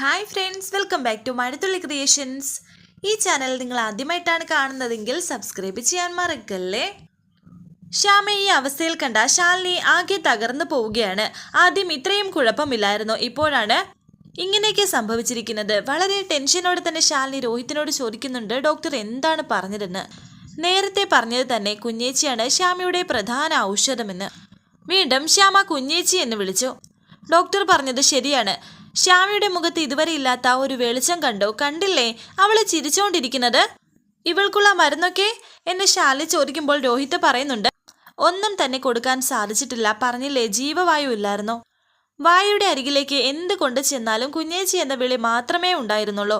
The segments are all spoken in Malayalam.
Hi friends welcome back to Mazhathulli creations ഈ ചാനൽ നിങ്ങൾ ആദ്യമായിട്ടാണ് കാണുന്നതെങ്കിൽ സബ്സ്ക്രൈബ് ചെയ്യാൻ മറക്കല്ലേ? ശ്യാമ ഈ അവസ്ഥയിൽ കണ്ട ശാലിനി ആകെ തകർന്നു പോവുകയാണ്. ആദ്യം ഇത്രയും കുഴപ്പമില്ലായിരുന്നു. ഇപ്പോഴാണ് ഇങ്ങനെയൊക്കെ സംഭവിച്ചിരിക്കുന്നത്. വളരെ ടെൻഷനോടെ തന്നെ ശാലിനി രോഹിത്തിനോട് ചോദിക്കുന്നുണ്ട് ഡോക്ടർ എന്താണ് പറഞ്ഞതെന്ന്? നേരത്തെ പറഞ്ഞത് തന്നെ കുഞ്ഞേച്ചിയാണ് ശ്യാമയുടെ പ്രധാന ഔഷധമെന്ന്. വീണ്ടും ശ്യാമ കുഞ്ഞേച്ചി എന്ന് വിളിച്ചു. ഡോക്ടർ പറഞ്ഞത് ശരിയാണ്. ശ്യാമയുടെ മുഖത്ത് ഇതുവരെ ഇല്ലാത്ത ഒരു വെളിച്ചം കണ്ടോ? കണ്ടില്ലേ? അവൾ ചിരിച്ചുകൊണ്ടിരിക്കുന്നത് ഇവൾക്കുള്ള മരുന്നൊക്കെ എന്നെ ശാലി ചോദിക്കുമ്പോൾ രോഹിത് പറയുന്നുണ്ട്. ഒന്നും തന്നെ കൊടുക്കാൻ സാധിച്ചിട്ടില്ല. പറഞ്ഞില്ലേ ജീവവായു ഇല്ലായിരുന്നോ. വായുടെ അരികിലേക്ക് എന്ത് കൊണ്ട് ചെന്നാലും കുഞ്ഞേച്ചി എന്ന വിളി മാത്രമേ ഉണ്ടായിരുന്നുള്ളൂ.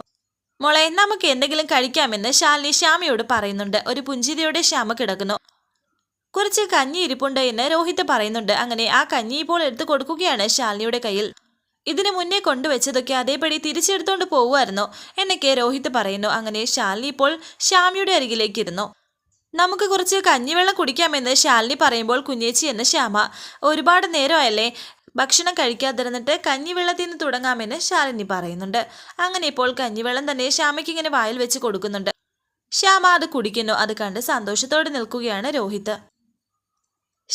മോളെ നമുക്ക് എന്തെങ്കിലും കഴിക്കാമെന്ന് ശാലിനി ശ്യാമയോട് പറയുന്നുണ്ട്. ഒരു പുഞ്ചിരിയോടെ ശ്യാമ കിടക്കുന്നു. കുറച്ച് കഞ്ഞി ഇരിപ്പുണ്ട് എന്ന് രോഹിത് പറയുന്നുണ്ട്. അങ്ങനെ ആ കഞ്ഞി ഇപ്പോൾ എടുത്തു കൊടുക്കുകയാണ് ശാലിനിയുടെ കയ്യിൽ. ഇതിനു മുന്നേ കൊണ്ടുവച്ചതൊക്കെ അതേപടി തിരിച്ചെടുത്തോണ്ട് പോവുമായിരുന്നു എന്നൊക്കെ രോഹിത് പറയുന്നു. അങ്ങനെ ശാലിനി ഇപ്പോൾ ശ്യാമിയുടെ അരികിലേക്ക് ഇരുന്നു നമുക്ക് കുറച്ച് കഞ്ഞിവെള്ളം കുടിക്കാമെന്ന് ശാലിനി പറയുമ്പോൾ കുഞ്ഞേച്ചി എന്ന് ശ്യാമ ഒരുപാട് നേരമായല്ലേ ഭക്ഷണം കഴിക്കാതിരുന്നിട്ട് കഞ്ഞിവെള്ളത്തിൽ നിന്ന് തുടങ്ങാമെന്ന് ശാലിനി പറയുന്നുണ്ട്. അങ്ങനെ ഇപ്പോൾ കഞ്ഞിവെള്ളം തന്നെ ശ്യാമയ്ക്ക് ഇങ്ങനെ വായിൽ വെച്ച് കൊടുക്കുന്നുണ്ട്. ശ്യാമ അത് കുടിക്കുന്നു. അത് കണ്ട് സന്തോഷത്തോടെ നിൽക്കുകയാണ് രോഹിത്.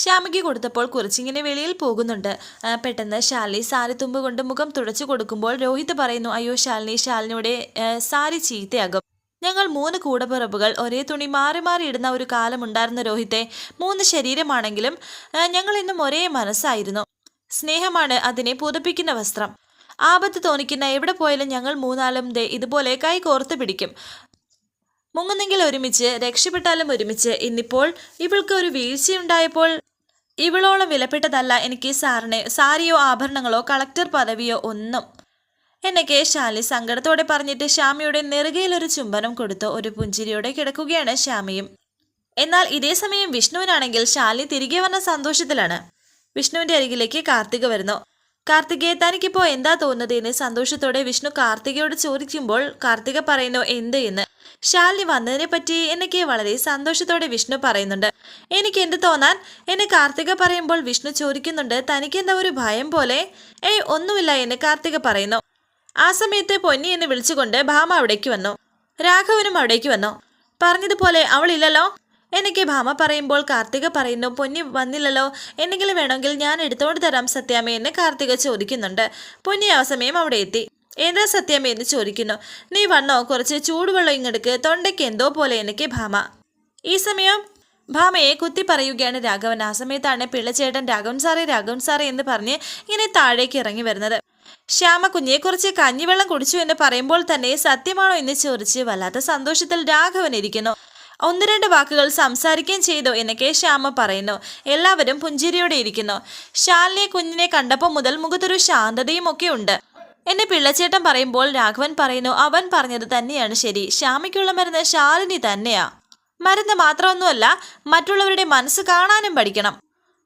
ശ്യാമയ്ക്ക് കൊടുത്തപ്പോൾ കുറച്ചിങ്ങനെ വെളിയിൽ പോകുന്നുണ്ട്. പെട്ടെന്ന് ശാലിനി സാരി തുമ്പ് കൊണ്ട് മുഖം തുടച്ചു കൊടുക്കുമ്പോൾ രോഹിത് പറയുന്നു അയ്യോ ശാലിനി ശാലിനിയുടെ സാരി ചീത്തയാകും. ഞങ്ങൾ മൂന്ന് കൂടപ്പിറപ്പുകൾ ഒരേ തുണി മാറി മാറി ഇടുന്ന ഒരു കാലമുണ്ടായിരുന്ന രോഹിത്തെ. മൂന്ന് ശരീരമാണെങ്കിലും ഞങ്ങൾ ഇന്നും ഒരേ മനസ്സായിരുന്നു. സ്നേഹമാണ് അതിനെ പുതപ്പിക്കുന്ന വസ്ത്രം. ആപത്ത് തോന്നിക്കുന്ന എവിടെ പോയാലും ഞങ്ങൾ മൂന്നാലും ദേ ഇതുപോലെ കൈ കോർത്ത് പിടിക്കും. മുങ്ങുന്നെങ്കിൽ ഒരുമിച്ച് രക്ഷപ്പെട്ടാലും ഒരുമിച്ച്. ഇന്നിപ്പോൾ ഇവൾക്ക് ഒരു വീഴ്ചയുണ്ടായപ്പോൾ ഇവളോളം വിലപ്പെട്ടതല്ല എനിക്ക് സാറിനെ സാരിയോ ആഭരണങ്ങളോ കളക്ടർ പദവിയോ ഒന്നും. എന്നൊക്കെ ശാലി സങ്കടത്തോടെ പറഞ്ഞിട്ട് ശ്യാമിയുടെ നെറുകയിൽ ഒരു ചുംബനം കൊടുത്തു ഒരു പുഞ്ചിരിയോടെ കിടക്കുകയാണ് ശ്യാമിയും. എന്നാൽ ഇതേ സമയം വിഷ്ണുവിനാണെങ്കിൽ ശാലി തിരികെ വന്ന സന്തോഷത്തിലാണ്. വിഷ്ണുവിന്റെ അരികിലേക്ക് കാർത്തിക വരുന്നു. കാർത്തികയെ തനിക്കിപ്പോ എന്താ തോന്നുന്നത് എന്ന് സന്തോഷത്തോടെ വിഷ്ണു കാർത്തികയോട് ചോദിക്കുമ്പോൾ കാർത്തിക പറയുന്നു എന്ത് എന്ന്? ശാലിനി വന്നതിനെ പറ്റി എനിക്ക് വളരെ സന്തോഷത്തോടെ വിഷ്ണു പറയുന്നുണ്ട്. എനിക്ക് എന്ത് തോന്നാൻ? എന്നെ കാർത്തിക പറയുമ്പോൾ വിഷ്ണു ചോദിക്കുന്നുണ്ട് തനിക്ക് എന്താ ഒരു ഭയം പോലെ? ഏയ് ഒന്നുമില്ല എന്ന് കാർത്തിക പറയുന്നു. ആ സമയത്ത് പൊന്നി എന്ന് വിളിച്ചുകൊണ്ട് ഭാമ അവിടേക്ക് വന്നു. രാഘവനും അവിടേക്ക് വന്നു. പറഞ്ഞതുപോലെ അവളില്ലല്ലോ? എനിക്ക് ഭാമ പറയുമ്പോൾ കാർത്തിക പറയുന്നു പൊന്നി വന്നില്ലല്ലോ. എന്തെങ്കിലും വേണമെങ്കിൽ ഞാൻ എടുത്തോണ്ട് തരാം സത്യാമ്മ എന്ന് കാർത്തിക ചോദിക്കുന്നുണ്ട്. പൊന്നി ആ സമയം അവിടെ എത്തി. എന്താ സത്യാമ്മ എന്ന് ചോദിക്കുന്നു. നീ വണ്ണോ കുറച്ച് ചൂടുവെള്ളം ഇങ്ങെടുക്ക്. തൊണ്ടയ്ക്ക് എന്തോ പോലെ എനിക്ക് ഭാമ. ഈ സമയം ഭാമയെ കുത്തി പറയുകയാണ് രാഘവൻ. ആ സമയത്താണ് പിള്ളച്ചേട്ടൻ രാഘവൻ സാറേ രാഘവൻ സാറേ എന്ന് പറഞ്ഞ് ഇങ്ങനെ താഴേക്ക് ഇറങ്ങി വരുന്നത്. ശ്യാമ കുഞ്ഞെ കുറച്ച് കഞ്ഞിവെള്ളം കുടിച്ചു എന്ന് പറയുമ്പോൾ തന്നെ സത്യമാണോ എന്ന് ചോദിച്ച് വല്ലാത്ത സന്തോഷത്തിൽ രാഘവൻ ഇരിക്കുന്നു. ഒന്ന് രണ്ട് വാക്കുകൾ സംസാരിക്കുകയും ചെയ്തു എന്നൊക്കെ ശ്യാമ പറയുന്നു. എല്ലാവരും പുഞ്ചിരിയോടെ ഇരിക്കുന്നു. ശാലിനെ കുഞ്ഞിനെ കണ്ടപ്പോൾ മുതൽ മുഖത്തൊരു ശാന്തതയും ഒക്കെ ഉണ്ട്. എന്നെ പിള്ളച്ചേട്ടൻ പറയുമ്പോൾ രാഘവൻ പറയുന്നു അവൻ പറഞ്ഞത് തന്നെയാണ് ശരി. ശ്യാമയ്ക്കുള്ള മരുന്ന് ശാലിനി തന്നെയാ. മരുന്ന് മാത്രമൊന്നുമല്ല മറ്റുള്ളവരുടെ മനസ്സ് കാണാനും പഠിക്കണം.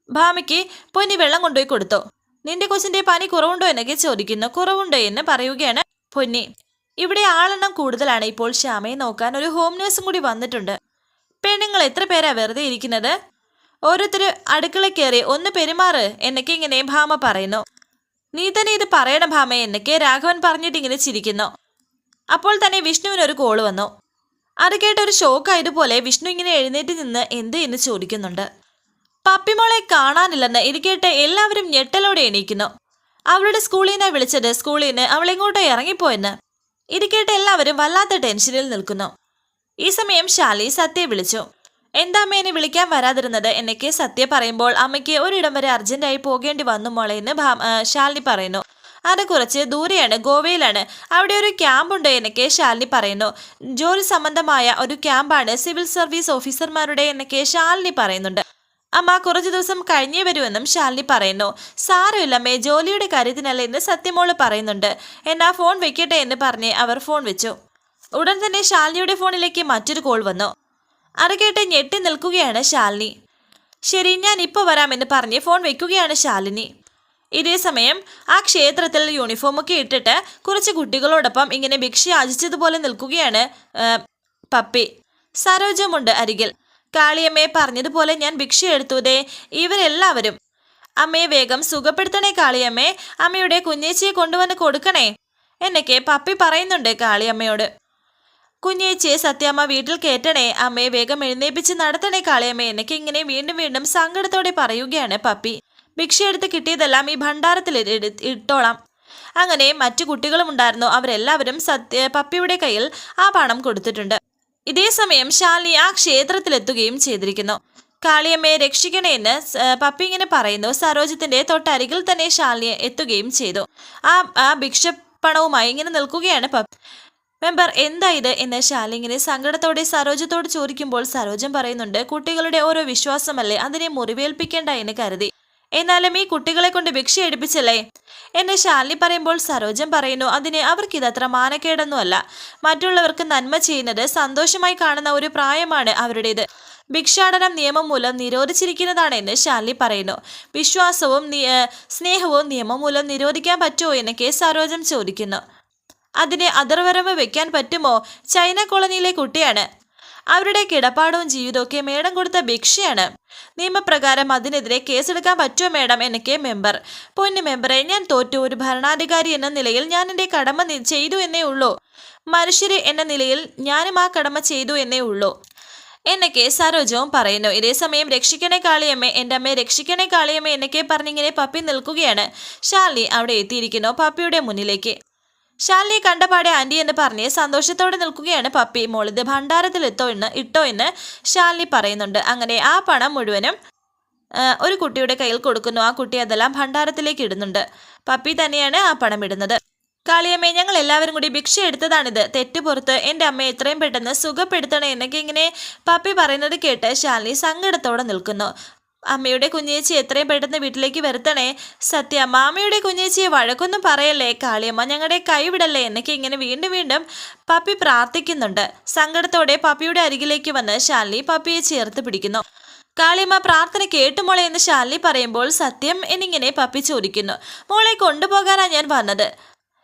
ഭാമിക്ക് പൊന്നി വെള്ളം കൊണ്ടുപോയി കൊടുത്തു. നിന്റെ കൊച്ചിന്റെ പനി കുറവുണ്ടോ? എന്നൊക്കെ ചോദിക്കുന്നു. കുറവുണ്ടോ എന്ന് പറയുകയാണ് പൊന്നി. ഇവിടെ ആളെണ്ണം കൂടുതലാണ്. ഇപ്പോൾ ശ്യാമയെ നോക്കാൻ ഒരു ഹോം നേഴ്സും കൂടി വന്നിട്ടുണ്ട്. പെണ്ണുങ്ങൾ എത്ര പേരാ വെറുതെ ഇരിക്കുന്നത്? ഓരോരുത്തർ അടുക്കള കയറി ഒന്ന് പെരുമാറ് എന്നൊക്കെ ഇങ്ങനെ ഭാമ പറയുന്നു. നീ തന്നെ ഇത് പറയണം ഭാമ എന്നൊക്കെ രാഘവൻ പറഞ്ഞിട്ട് ഇങ്ങനെ ചിരിക്കുന്നു. അപ്പോൾ തന്നെ വിഷ്ണുവിന് ഒരു കോൾ വന്നു. അത് കേട്ട ഒരു ഷോക്കായതുപോലെ വിഷ്ണു ഇങ്ങനെ എഴുന്നേറ്റ് നിന്ന് എന്ത് എന്ന് ചോദിക്കുന്നുണ്ട്. പപ്പിമോളെ കാണാനില്ലെന്ന് ഇത് കേട്ട് എല്ലാവരും ഞെട്ടലോടെ എണീക്കുന്നു. അവളുടെ സ്കൂളിൽ നിന്നാണ് വിളിച്ചത് സ്കൂളിൽ നിന്ന് അവളെങ്ങോട്ടോ ഇറങ്ങിപ്പോയെന്ന് ഇത് കേട്ട് എല്ലാവരും വല്ലാത്ത ടെൻഷനിൽ നിൽക്കുന്നു. ഈ സമയം ശാലി സത്യ വിളിച്ചു. എന്താ അമ്മേനെ വിളിക്കാൻ വരാതിരുന്നത്? എന്നൊക്കെ സത്യ പറയുമ്പോൾ അമ്മയ്ക്ക് ഒരിടം വരെ അർജന്റായി പോകേണ്ടി വന്നു മോളെ എന്ന് ശാലിനി പറയുന്നു. അത് കുറച്ച് ദൂരെയാണ് ഗോവയിലാണ്. അവിടെ ഒരു ക്യാമ്പുണ്ട് എന്നൊക്കെ ശാലിനി പറയുന്നു. ജോലി സംബന്ധമായ ഒരു ക്യാമ്പാണ് സിവിൽ സർവീസ് ഓഫീസർമാരുടെ എന്നൊക്കെ ശാലിനി പറയുന്നുണ്ട്. അമ്മ കുറച്ചു ദിവസം കഴിഞ്ഞേ വരുമെന്നും ശാലിനി പറയുന്നു. സാരമില്ലമ്മേ ജോലിയുടെ കാര്യത്തിനല്ല എന്ന് സത്യമോൾ പറയുന്നുണ്ട്. എന്നാ ഫോൺ വെക്കട്ടെ എന്ന് പറഞ്ഞ് അവർ ഫോൺ വെച്ചു. ഉടൻ തന്നെ ശാലിനിയുടെ ഫോണിലേക്ക് മറ്റൊരു കോൾ വന്നു. അത് കേട്ട് ഞെട്ടി നിൽക്കുകയാണ് ശാലിനി. ശരി ഞാൻ ഇപ്പോൾ വരാമെന്ന് പറഞ്ഞ് ഫോൺ വെക്കുകയാണ് ശാലിനി. ഇതേ സമയം ആ ക്ഷേത്രത്തിൽ യൂണിഫോമൊക്കെ ഇട്ടിട്ട് കുറച്ച് കുട്ടികളോടൊപ്പം ഇങ്ങനെ ഭിക്ഷ യാചിച്ചതുപോലെ നിൽക്കുകയാണ് പപ്പി. സരോജമുണ്ട് അരികിൽ. കാളിയമ്മയെ പറഞ്ഞതുപോലെ ഞാൻ ഭിക്ഷ എടുത്തുതേ ഇവരെല്ലാവരും. അമ്മയെ വേഗം സുഖപ്പെടുത്തണേ കാളിയമ്മേ അമ്മയുടെ കുഞ്ഞേച്ചിയെ കൊണ്ടുവന്ന് കൊടുക്കണേ. എന്നൊക്കെ പപ്പി പറയുന്നുണ്ട് കാളിയമ്മയോട്. കുഞ്ഞേച്ചിയെ സത്യാമ്മ വീട്ടിൽ കയറ്റണേ അമ്മയെ വേഗം എഴുന്നേപ്പിച്ച് നടത്തണേ കാളിയമ്മ. എനിക്ക് ഇങ്ങനെ വീണ്ടും വീണ്ടും സങ്കടത്തോടെ പറയുകയാണ് പപ്പി. ഭിക്ഷ എടുത്ത് കിട്ടിയതെല്ലാം ഈ ഭണ്ഡാരത്തിൽ ഇട്ടോളാം. അങ്ങനെ മറ്റു കുട്ടികളും ഉണ്ടായിരുന്നു. അവരെല്ലാവരും സത്യ പപ്പിയുടെ കയ്യിൽ ആ പണം കൊടുത്തിട്ടുണ്ട്. ഇതേ സമയം ശാലിനി ആ ക്ഷേത്രത്തിലെത്തുകയും ചെയ്തിരിക്കുന്നു. കാളിയമ്മയെ രക്ഷിക്കണേ എന്ന് പപ്പി ഇങ്ങനെ പറയുന്നു. സരോജത്തിന്റെ തൊട്ടരികിൽ തന്നെ ശാലിനി എത്തുകയും ചെയ്തു. ആ ആ ഭിക്ഷ പണവുമായി ഇങ്ങനെ നിൽക്കുകയാണ് പപ്പി. മെമ്പർ എന്താ ഇത്? എന്ന് ശാലിങ്ങിനെ സങ്കടത്തോടെ സരോജത്തോട് ചോദിക്കുമ്പോൾ സരോജൻ പറയുന്നുണ്ട് കുട്ടികളുടെ ഓരോ വിശ്വാസമല്ലേ? അതിനെ മുറിവേൽപ്പിക്കേണ്ട എന്ന് കരുതി. എന്നാലും ഈ കുട്ടികളെ കൊണ്ട് ഭിക്ഷ എടുപ്പിച്ചല്ലേ എന്നെ ശാലിനി പറയുമ്പോൾ സരോജൻ പറയുന്നു അതിന് അവർക്കിതത്ര മാനക്കേടൊന്നുമല്ല മറ്റുള്ളവർക്ക് നന്മ ചെയ്യുന്നത് സന്തോഷമായി കാണുന്ന ഒരു പ്രായമാണ് അവരുടേത്. ഭിക്ഷാടനം നിയമം മൂലം നിരോധിച്ചിരിക്കുന്നതാണെന്ന് ശാലി പറയുന്നു. വിശ്വാസവും സ്നേഹവും നിയമം മൂലം നിരോധിക്കാൻ പറ്റുമോ? എന്നൊക്കെ സരോജൻ ചോദിക്കുന്നു. അതിനെ അതിർവരവ് വെക്കാൻ പറ്റുമോ? ചൈന കോളനിയിലെ കുട്ടിയാണ്. അവരുടെ കിടപ്പാടവും ജീവിതവും മേഡം കൊടുത്ത ഭിക്ഷയാണ്. നിയമപ്രകാരം അതിനെതിരെ കേസെടുക്കാൻ പറ്റുമോ മേഡം? എന്നൊക്കെ മെമ്പർ. പൊന്നു മെമ്പറെ ഞാൻ തോറ്റു. ഒരു ഭരണാധികാരി എന്ന നിലയിൽ ഞാൻ എന്റെ കടമ ചെയ്തു എന്നേ ഉള്ളൂ. മനുഷ്യര് എന്ന നിലയിൽ ഞാനും ആ കടമ ചെയ്തു എന്നേ ഉള്ളൂ. എന്നൊക്കെ സരോജവും പറയുന്നു. ഇതേ സമയം രക്ഷിക്കണേ കാളിയമ്മേ എന്റെ അമ്മയെ രക്ഷിക്കണേ കാളിയമ്മേ എന്നൊക്കെ പറഞ്ഞിങ്ങനെ പപ്പി നിൽക്കുകയാണ്. ഷാർലി അവിടെ എത്തിയിരിക്കുന്നു പപ്പിയുടെ മുന്നിലേക്ക്. ശാലിനി കണ്ടപാടെ ആന്റി എന്ന് പറഞ്ഞ് സന്തോഷത്തോടെ നിൽക്കുകയാണ് പപ്പി. മോളിത് ഭണ്ഡാരത്തിൽ എത്തോ എന്ന് ഇട്ടോ എന്ന് ശാലിനി പറയുന്നുണ്ട്. അങ്ങനെ ആ പണം മുഴുവനും ഒരു കുട്ടിയുടെ കയ്യിൽ കൊടുക്കുന്നു. ആ കുട്ടി അതെല്ലാം ഭണ്ഡാരത്തിലേക്ക് ഇടുന്നുണ്ട്. പപ്പി തന്നെയാണ് ആ പണം ഇടുന്നത്. കാളിയമ്മേ ഞങ്ങൾ എല്ലാവരും കൂടി ഭിക്ഷ എടുത്തതാണിത്. തെറ്റ് പുറത്ത് എന്റെ അമ്മ എത്രയും പെട്ടെന്ന് സുഖപ്പെടുത്തണേ എന്നൊക്കെ ഇങ്ങനെ പപ്പി പറയുന്നത് കേട്ട് ശാലിനി സങ്കടത്തോടെ നിൽക്കുന്നു. അമ്മയുടെ കുഞ്ഞേച്ചി എത്രയും പെട്ടെന്ന് വീട്ടിലേക്ക് വരുത്തണേ. സത്യ മാമയുടെ കുഞ്ഞേച്ചിയെ വഴക്കൊന്നും പറയല്ലേ? കാളിയമ്മ ഞങ്ങളുടെ കൈവിടല്ലേ എന്നൊക്കെ ഇങ്ങനെ വീണ്ടും വീണ്ടും പപ്പി പ്രാർത്ഥിക്കുന്നുണ്ട്. സങ്കടത്തോടെ പപ്പിയുടെ അരികിലേക്ക് വന്ന് ശാലിനി പപ്പിയെ ചേർത്ത് പിടിക്കുന്നു. കാളിയമ്മ പ്രാർത്ഥന കേട്ടു മോളെ എന്ന് ശാലിനി പറയുമ്പോൾ സത്യം എന്നിങ്ങനെ പപ്പി ചോദിക്കുന്നു. മോളെ കൊണ്ടുപോകാനാണ് ഞാൻ വന്നത്?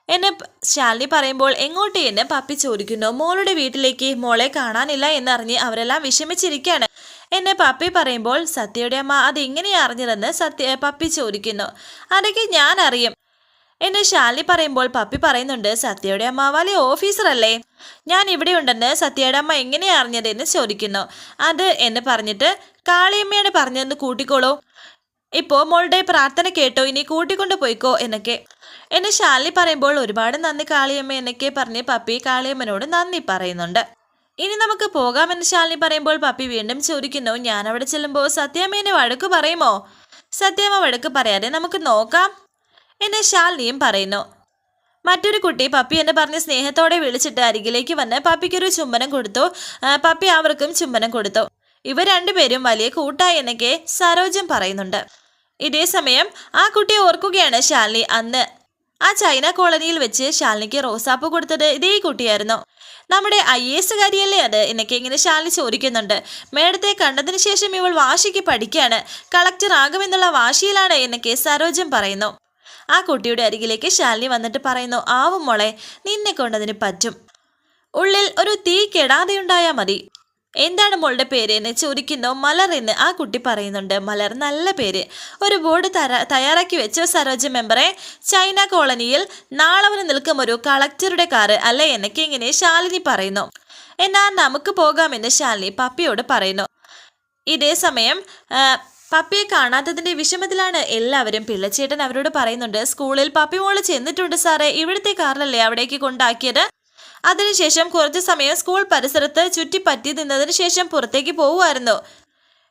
എന്നെ ശാലിനി പറയുമ്പോൾ എങ്ങോട്ട് എന്ന് പപ്പി ചോദിക്കുന്നു. മോളുടെ വീട്ടിലേക്ക് മോളെ കാണാനില്ല എന്നറിഞ്ഞ് അവരെല്ലാം വിഷമിച്ചിരിക്കുകയാണ്. എന്നെ പപ്പി പറയുമ്പോൾ സത്യയുടെ അമ്മ അതെങ്ങനെയാ അറിഞ്ഞതെന്ന് സത്യ പപ്പി ചോദിക്കുന്നു. അതൊക്കെ ഞാൻ അറിയും. എന്നെ ശാലി പറയുമ്പോൾ പപ്പി പറയുന്നുണ്ട് സത്യയുടെ അമ്മ വലിയ ഓഫീസറല്ലേ ഞാൻ ഇവിടെ ഉണ്ടെന്ന് സത്യയുടെ അമ്മ എങ്ങനെയാ അറിഞ്ഞതെന്ന് ചോദിക്കുന്നു. അത് എന്ന് പറഞ്ഞിട്ട് കാളിയമ്മയാണ് പറഞ്ഞതെന്ന് കൂട്ടിക്കോളൂ. ഇപ്പോൾ മോളുടെ പ്രാർത്ഥന കേട്ടോ ഇനി കൂട്ടിക്കൊണ്ട് പോയിക്കോ എന്നൊക്കെ. എന്നെ ശാലി പറയുമ്പോൾ ഒരുപാട് നന്ദി കാളിയമ്മ എന്നൊക്കെ പറഞ്ഞ് പപ്പി കാളിയമ്മനോട് നന്ദി പറയുന്നുണ്ട്. ഇനി നമുക്ക് പോകാമെന്ന് ശാലിനി പറയുമ്പോൾ പപ്പി വീണ്ടും ചോദിക്കുന്നു ഞാൻ അവിടെ ചെല്ലുമ്പോൾ സത്യാമ്മേനെ വഴക്ക് പറയുമോ? സത്യാമ്മ വഴക്ക് പറയാതെ നമുക്ക് നോക്കാം എന്ന് ശാലിനിയും പറയുന്നു. മറ്റൊരു കുട്ടി പപ്പി എന്നെ പറഞ്ഞ് സ്നേഹത്തോടെ വിളിച്ചിട്ട് അരികിലേക്ക് വന്ന് പപ്പിക്കൊരു ചുംബനം കൊടുത്തു. പപ്പി അവർക്കും ചുംബനം കൊടുത്തു. ഇവർ രണ്ടുപേരും വലിയ കൂട്ടായി എന്നൊക്കെ സരോജം പറയുന്നുണ്ട്. ഇതേ സമയം ആ കുട്ടിയെ ഓർക്കുകയാണ് ശാലിനി അന്ന് ആ ചൈന കോളനിയിൽ വെച്ച് ശാലിനിക്ക് റോസാപ്പ് കൊടുത്തത് ഇതേ കുട്ടിയായിരുന്നു. നമ്മുടെ ഐ എസ് കാരിയല്ലേ അത്? എന്നൊക്കെ ഇങ്ങനെ ശാലിനി ചോദിക്കുന്നുണ്ട്. മേഡത്തെ കണ്ടതിന് ശേഷം ഇവൾ വാശിക്ക് പഠിക്കുകയാണ് കളക്ടർ ആകുമെന്നുള്ള വാശിയിലാണ് എന്നൊക്കെ സരോജം പറയുന്നു. ആ കുട്ടിയുടെ അരികിലേക്ക് ശാലിനി വന്നിട്ട് പറയുന്നു ആവും മോളെ നിന്നെ കൊണ്ടതിന് പറ്റും. ഉള്ളിൽ ഒരു തീ കെടാതെയുണ്ടായാൽ മതി. എന്താണ് മോളുടെ പേര് എന്ന് ചോദിക്കുന്നു മലർ എന്ന് ആ കുട്ടി പറയുന്നുണ്ട്. മലർ നല്ല പേര്. ഒരു ബോർഡ് തയ്യാറാക്കി വെച്ചു സരോജ മെമ്പറെ ചൈന കോളനിയിൽ നാളവന് നിൽക്കും ഒരു കളക്ടറുടെ കാറ് അല്ലേ എന്നൊക്കെ ഇങ്ങനെ ശാലിനി പറയുന്നു. എന്നാൽ നമുക്ക് പോകാമെന്ന് ശാലിനി പപ്പിയോട് പറയുന്നു. ഇതേ സമയം പപ്പിയെ കാണാത്തതിന്റെ വിഷമത്തിലാണ് എല്ലാവരും. പിള്ളച്ചേട്ടൻ അവരോട് പറയുന്നുണ്ട് സ്കൂളിൽ പപ്പി മോൾ ചെന്നിട്ടുണ്ട് സാറേ. ഇവിടുത്തെ കാറിലല്ലേ അവിടേക്ക് കൊണ്ടാക്കിയത്? അതിനുശേഷം കുറച്ചു സമയം സ്കൂൾ പരിസരത്ത് ചുറ്റിപ്പറ്റി നിന്നതിന് ശേഷം പുറത്തേക്ക് പോവുമായിരുന്നു.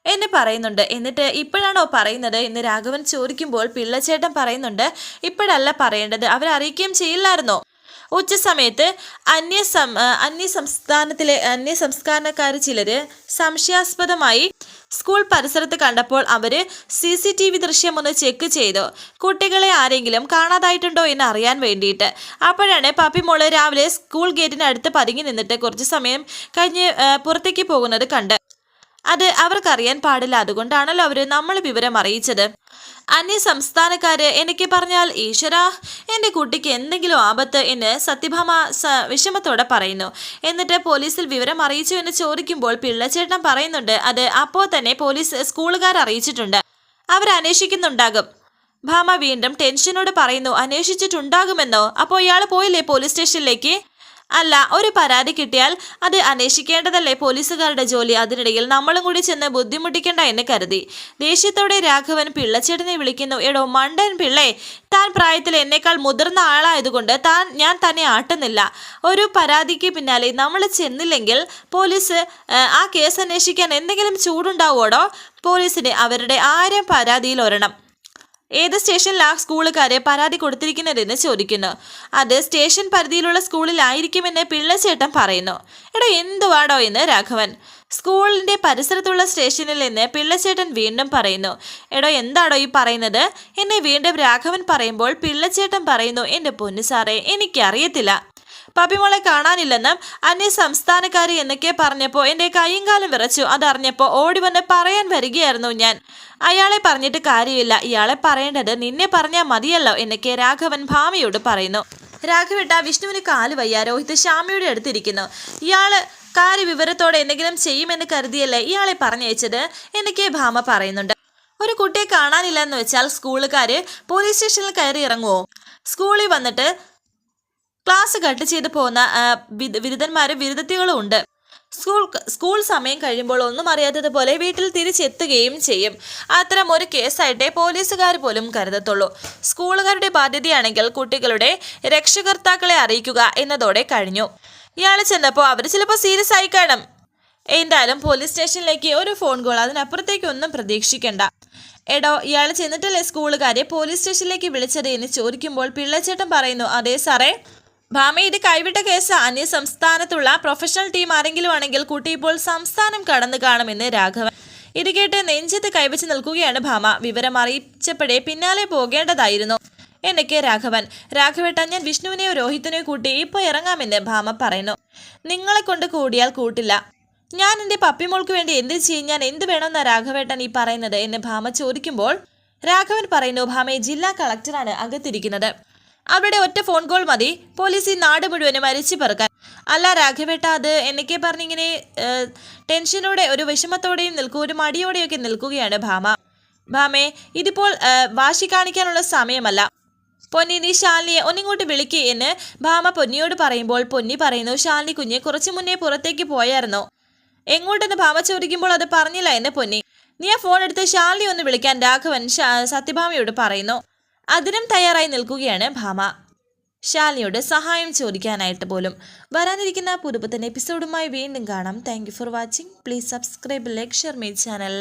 എന്ന് പറയുന്നുണ്ട്. എന്നിട്ട് ഇപ്പോഴാണോ പറയുന്നത്? എന്ന് രാഘവൻ ചോദിക്കുമ്പോൾ പിള്ളച്ചേട്ടൻ പറയുന്നുണ്ട് ഇപ്പോഴല്ല പറയേണ്ടത്. അവരറിയിക്കുകയും ചെയ്യില്ലായിരുന്നോ? ഉച്ച സമയത്ത് അന്യ സം അന്യ സംസ്ഥാനത്തിലെ അന്യ സംസ്കാരക്കാർ ചിലര് സംശയാസ്പദമായി സ്കൂൾ പരിസരത്ത് കണ്ടപ്പോൾ അവർ സി സി ടി വി ദൃശ്യം ഒന്ന് ചെക്ക് ചെയ്തു. കുട്ടികളെ ആരെങ്കിലും കാണാതായിട്ടുണ്ടോ എന്ന് അറിയാൻ വേണ്ടിയിട്ട്. അപ്പോഴാണ് പപ്പി മോൾ രാവിലെ സ്കൂൾ ഗേറ്റിനടുത്ത് പതുങ്ങി നിന്നിട്ട് കുറച്ച് സമയം കഴിഞ്ഞ് പുറത്തേക്ക് പോകുന്നത് കണ്ട്. അത് അവർക്കറിയാൻ പാടില്ല. അതുകൊണ്ടാണല്ലോ അവർ നമ്മൾ വിവരം അറിയിച്ചത്. അന്യ സംസ്ഥാനക്കാര് എനിക്ക് പറഞ്ഞാൽ ഈശ്വര എന്റെ കുട്ടിക്ക് എന്തെങ്കിലും ആപത്ത് എന്ന് സത്യഭാമ വിഷമത്തോടെ പറയുന്നു. എന്നിട്ട് പോലീസിൽ വിവരം അറിയിച്ചു എന്ന് ചോദിക്കുമ്പോൾ പിള്ളച്ചേട്ടൻ പറയുന്നുണ്ട് അത് അപ്പോൾ തന്നെ പോലീസ് സ്കൂളുകാർ അറിയിച്ചിട്ടുണ്ട്. അവർ അന്വേഷിക്കുന്നുണ്ടാകും. ഭാമ വീണ്ടും ടെൻഷനോട് പറയുന്നു അന്വേഷിച്ചിട്ടുണ്ടാകുമെന്നോ? അപ്പോൾ ഇയാൾ പോയില്ലേ പോലീസ് സ്റ്റേഷനിലേക്ക്? അല്ല ഒരു പരാതി കിട്ടിയാൽ അത് അന്വേഷിക്കേണ്ടതല്ലേ പോലീസുകാരുടെ ജോലി? അതിനിടയിൽ നമ്മളും കൂടി ചെന്ന് ബുദ്ധിമുട്ടിക്കണ്ട എന്ന് കരുതി. ദേഷ്യത്തോടെ രാഘവൻ പിള്ളച്ചേട്ടനെ വിളിക്കുന്നു. എടോ മണ്ടൻ പിള്ളേ താൻ പ്രായത്തിൽ എന്നേക്കാൾ മുതിർന്ന ആളായതുകൊണ്ട് താൻ ഞാൻ തന്നെ ആട്ടുന്നില്ല. ഒരു പരാതിക്ക് പിന്നാലെ നമ്മൾ ചെന്നില്ലെങ്കിൽ പോലീസ് ആ, കേസ് അന്വേഷിക്കാൻ എന്തെങ്കിലും ചൂടുണ്ടാവുമോടോ പോലീസിന് അവരുടെ ആയിരം പരാതിയിൽ ഒരെണ്ണം? ഏത് സ്റ്റേഷനിലാ സ്കൂളുകാരെ പരാതി കൊടുത്തിരിക്കുന്നതെന്ന് ചോദിക്കുന്നു. അത് സ്റ്റേഷൻ പരിധിയിലുള്ള സ്കൂളിലായിരിക്കുമെന്ന് പിള്ളച്ചേട്ടൻ പറയുന്നു. എടോ എന്തുവാടോ എന്ന് രാഘവൻ? സ്കൂളിന്റെ പരിസരത്തുള്ള സ്റ്റേഷനിൽ നിന്ന് പിള്ളച്ചേട്ടൻ വീണ്ടും പറയുന്നു. എടോ എന്താടോ ഈ പറയുന്നത്? എന്നെ വീണ്ടും രാഘവൻ പറയുമ്പോൾ പിള്ളച്ചേട്ടൻ പറയുന്നു എന്റെ പൊന്നു സാറേ എനിക്കറിയത്തില്ല. പപ്പിമോളെ കാണാനില്ലെന്നും അന്യ സംസ്ഥാനക്കാരി എന്നൊക്കെ പറഞ്ഞപ്പോൾ എന്റെ കൈയും കാലും വിറച്ചു. അതറിഞ്ഞപ്പോൾ ഓടി വന്ന് പറയാൻ വരികയായിരുന്നു ഞാൻ. അയാളെ പറഞ്ഞിട്ട് കാര്യമില്ല. ഇയാളെ പറയേണ്ടത് നിന്നെ പറഞ്ഞാൽ മതിയല്ലോ എന്നൊക്കെ രാഘവൻ ഭാമിയോട് പറയുന്നു. രാഘവേട്ട വിഷ്ണുവിന് കാൽ വയ്യ. രോഹിത് ശ്യാമയുടെ അടുത്തിരിക്കുന്നു. ഇയാൾ കാര്യവിവരത്തോടെ എന്തെങ്കിലും ചെയ്യുമെന്ന് കരുതിയല്ലേ ഇയാളെ പറഞ്ഞയച്ചത് എന്നൊക്കെ ഭാമ പറയുന്നുണ്ട്. ഒരു കുട്ടിയെ കാണാനില്ലെന്ന് വെച്ചാൽ സ്കൂളുകാര് പോലീസ് സ്റ്റേഷനിൽ കയറി ഇറങ്ങുമോ സ്കൂളിൽ വന്നിട്ട് ക്ലാസ് കട്ട് ചെയ്ത് പോകുന്ന ബിരുദന്മാരും ബിരുദത്തികളും ഉണ്ട്. സ്കൂൾ സ്കൂൾ സമയം കഴിയുമ്പോൾ ഒന്നും അറിയാത്തതുപോലെ വീട്ടിൽ തിരിച്ചെത്തുകയും ചെയ്യും. അത്തരം ഒരു കേസായിട്ടേ പോലീസുകാർ പോലും കരുതത്തുള്ളൂ. സ്കൂളുകാരുടെ ബാധ്യതയാണെങ്കിൽ കുട്ടികളുടെ രക്ഷകർത്താക്കളെ അറിയിക്കുക എന്നതോടെ കഴിഞ്ഞു. ഇയാൾ ചെന്നപ്പോൾ അവർ ചിലപ്പോൾ സീരിയസ് ആയി കാണും എന്തായാലും പോലീസ് സ്റ്റേഷനിലേക്ക് ഒരു ഫോൺ കോൾ അതിനപ്പുറത്തേക്കൊന്നും പ്രതീക്ഷിക്കേണ്ട. എടോ ഇയാൾ ചെന്നിട്ടല്ലേ സ്കൂളുകാരെ പോലീസ് സ്റ്റേഷനിലേക്ക് വിളിച്ചത് എന്ന് ചോദിക്കുമ്പോൾ പിള്ളച്ചേട്ടൻ പറയുന്നു അതെ സാറേ. ഭാമ ഇത് കൈവിട്ട കേസ്. അന്യ സംസ്ഥാനത്തുള്ള പ്രൊഫഷണൽ ടീം ആരെങ്കിലും ആണെങ്കിൽ കുട്ടി ഇപ്പോൾ സംസ്ഥാനം കടന്നു കാണുമെന്ന് രാഘവൻ. ഇത് കേട്ട് നെഞ്ചത്ത് കൈവച്ച് നിൽക്കുകയാണ് ഭാമ. വിവരം അറിയിച്ചപ്പോഴേ പിന്നാലെ പോകേണ്ടതായിരുന്നു. എന്നൊക്കെ രാഘവൻ. രാഘവേട്ട ഞാൻ വിഷ്ണുവിനെയോ രോഹിത്തിനെയോ കൂട്ടി ഇപ്പോൾ ഇറങ്ങാമെന്ന് ഭാമ പറയുന്നു. നിങ്ങളെ കൊണ്ട് കൂടിയാൽ കൂട്ടില്ല. ഞാൻ എന്റെ പപ്പിമോൾക്ക് വേണ്ടി എന്ത് ചെയ്യും? ഞാൻ എന്ത് വേണമെന്ന രാഘവേട്ടൻ ഈ പറയുന്നത്? എന്ന് ഭാമ ചോദിക്കുമ്പോൾ രാഘവൻ പറയുന്നു ഭാമയെ ജില്ലാ കളക്ടറാണ് അകത്തിരിക്കുന്നത്. അവിടെ ഒറ്റ ഫോൺ കോൾ മതി. പോലീസ് ഈ നാട് മുഴുവനും അരിച്ചു പറക്കാൻ. അല്ല രാഘവേട്ട അത് എന്നൊക്കെ പറഞ്ഞിങ്ങനെ ടെൻഷനോടെ ഒരു വിഷമത്തോടെയും നിൽക്കും ഒരു മടിയോടെയൊക്കെ നിൽക്കുകയാണ് ഭാമ. ഭാമേ ഇതിപ്പോൾ വാശി കാണിക്കാനുള്ള സമയമല്ല. പൊന്നി നീ ശാലിനിയെ ഒന്നിങ്ങോട്ട് വിളിക്ക് എന്ന് ഭാമ പൊന്നിയോട് പറയുമ്പോൾ പൊന്നി പറയുന്നു ശാലിനി കുഞ്ഞ് കുറച്ചു മുന്നേ പുറത്തേക്ക് പോയായിരുന്നോ. എങ്ങോട്ടെന്ന് ഭാമ ചോദിക്കുമ്പോൾ അത് പറഞ്ഞില്ല എന്ന് പൊന്നി. നീ ആ ഫോൺ എടുത്ത് ശാലിനി ഒന്ന് വിളിക്കാൻ രാഘവൻ സത്യഭാമയോട് പറയുന്നു. അതിനും തയ്യാറായി നിൽക്കുകയാണ് ഭാമ. ശാലിയോട് സഹായം ചോദിക്കാനായിട്ട് പോലും വരാനിരിക്കുന്ന പുതുപുത്തൻ എപ്പിസോഡുമായി വീണ്ടും കാണാം. Thank for watching please subscribe like share my channel